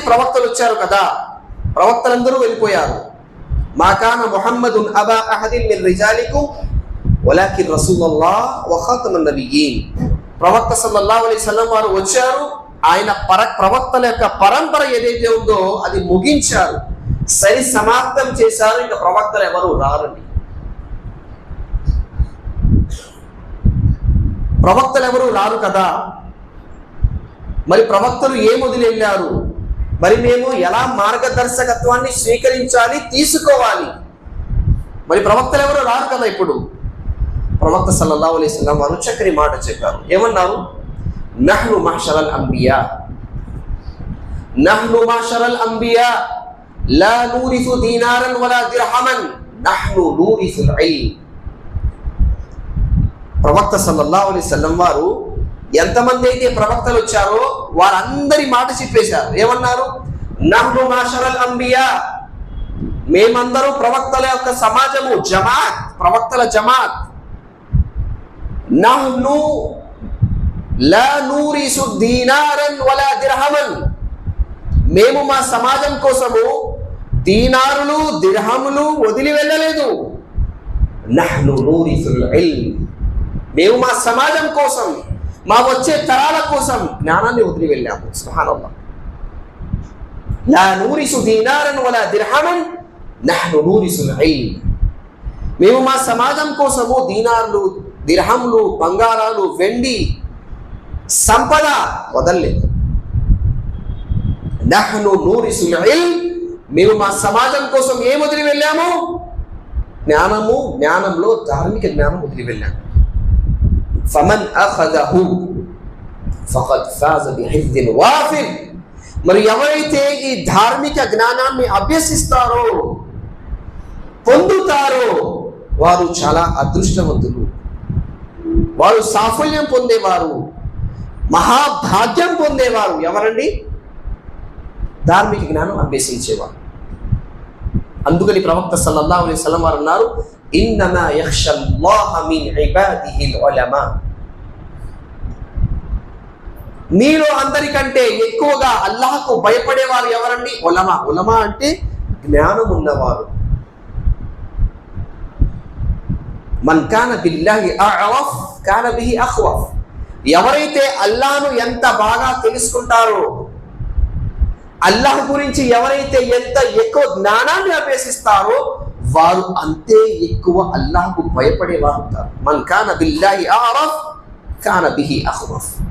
ప్రవక్తలు వచ్చారు కదా ప్రవక్తలందరూ వెళ్ళిపోయారు. మాకాన ముహమ్మదున్ అబా అహదిన్ మిన్ రిజాలికు వలాకిన్ రసూలల్లా వ నబియీన్. ప్రవక్త సల్లల్లాహు అలైహి వసల్లం వారు వచ్చారు ఆయన పర ప్రవక్తల యొక్క పరంపర ఏదైతే ఉందో అది ముగించారు. సరి సమాప్తం చేశారు ఇంకా ప్రవక్తలు ఎవరు రారండి. ప్రవక్తలు ఎవరు రారు కదా? మరి ప్రవక్తలు ఏం వదిలి వెళ్ళారు మరి మేము ఎలా మార్గదర్శకత్వాన్ని స్వీకరించాలి తీసుకోవాలి? మరి ప్రవక్తలు ఎవరు? రారు కదా ఇప్పుడు. ప్రవక్త సల్లల్లా అలైహి వారు చక్కని మాట చెప్పారు. ఏమన్నారు? నహ్ను మాషరల్ అంబియా. నహ్ను మాషరల్ అంబియా. లా నూరిసు దీనారన్ వలా దిర్హమన్. నహ్ను నూరిసుల్ ఇల్మ్ ప్రవక్త సల్లల్లా అలైహి వారు ఎంతమంది అయితే ప్రవక్తలు వచ్చారో వారందరి మాట చెప్పేశారు. ఏమన్నారు? నహ్ను మాషరల్ అంబియా. మేమందరూ ప్రవక్తల యొక్క సమాజము జమాత్ ప్రవక్తల జమాత్. నహ్ను లా నూరిసు దీనారన్ వలా దిర్హమన్. మేము మా సమాజం కోసము దీనారులు దిర్హములు వదిలి వెళ్ళలేదు. నహ్ను నూరిసుల్ ఇల్మ్. మేము మా సమాజం కోసం మా వచ్చే తరాల కోసం జ్ఞానాన్ని వదిలి వెళ్ళాము. సుహానల్లా లా నూరిసు దీనారన్ వలా దిర్హమన్ నహ్ను నూరిసుల్ ఇల్మ్. మేము మా సమాజం కోసము దీనార్లు దిర్హంలు బంగారాలు వెండి సంపద వదలలేదు. నహ్ను నూరిసుల్ ఇల్మ్. మేము మా సమాజం కోసం ఏం వదిలి వెళ్ళాము? జ్ఞానము జ్ఞానంలో ధార్మిక జ్ఞానం వదిలి వెళ్ళాము. ఫమన్ అఖదహు ఫఖద్ ఫాజ బిహిద్దిల్ వాఫిల్ మరి ఎవరైతే ఈ ధార్మిక జ్ఞానాన్ని అభ్యసిస్తారో పొందుతారో వారు చాలా అదృష్టవంతులు. వారు సాఫల్యం పొందేవారు మహాభాగ్యం పొందేవారు ఎవరండి? ధార్మిక జ్ఞానం అభ్యసించేవారు. అందుకని ప్రవక్త సల్లల్లాహు అలైహి సలం వారు అన్నారు ఇన్నమా మీలో అందరికంటే ఎక్కువగా అల్లాహకు భయపడేవారు ఎవరండి? ఉలమా. ఉలమా అంటే జ్ఞానం ఉన్నవారు. మన్ కాన బిల్లాహి అఅవఫ్ కాన బిహి అఖ్వఫ్. ఎవరైతే అల్లాను ఎంత బాగా తెలుసుకుంటారో అల్లాహ్ గురించి ఎవరైతే ఎంత ఎక్కువ జ్ఞానాన్ని అభ్యసిస్తారో వారు అంతే ఎక్కువ అల్లాహకు భయపడేవారు ఉంటారు. మన్ కాన బిల్లాహి ఆరఫ్ కాన బిహి అహ్రఫ్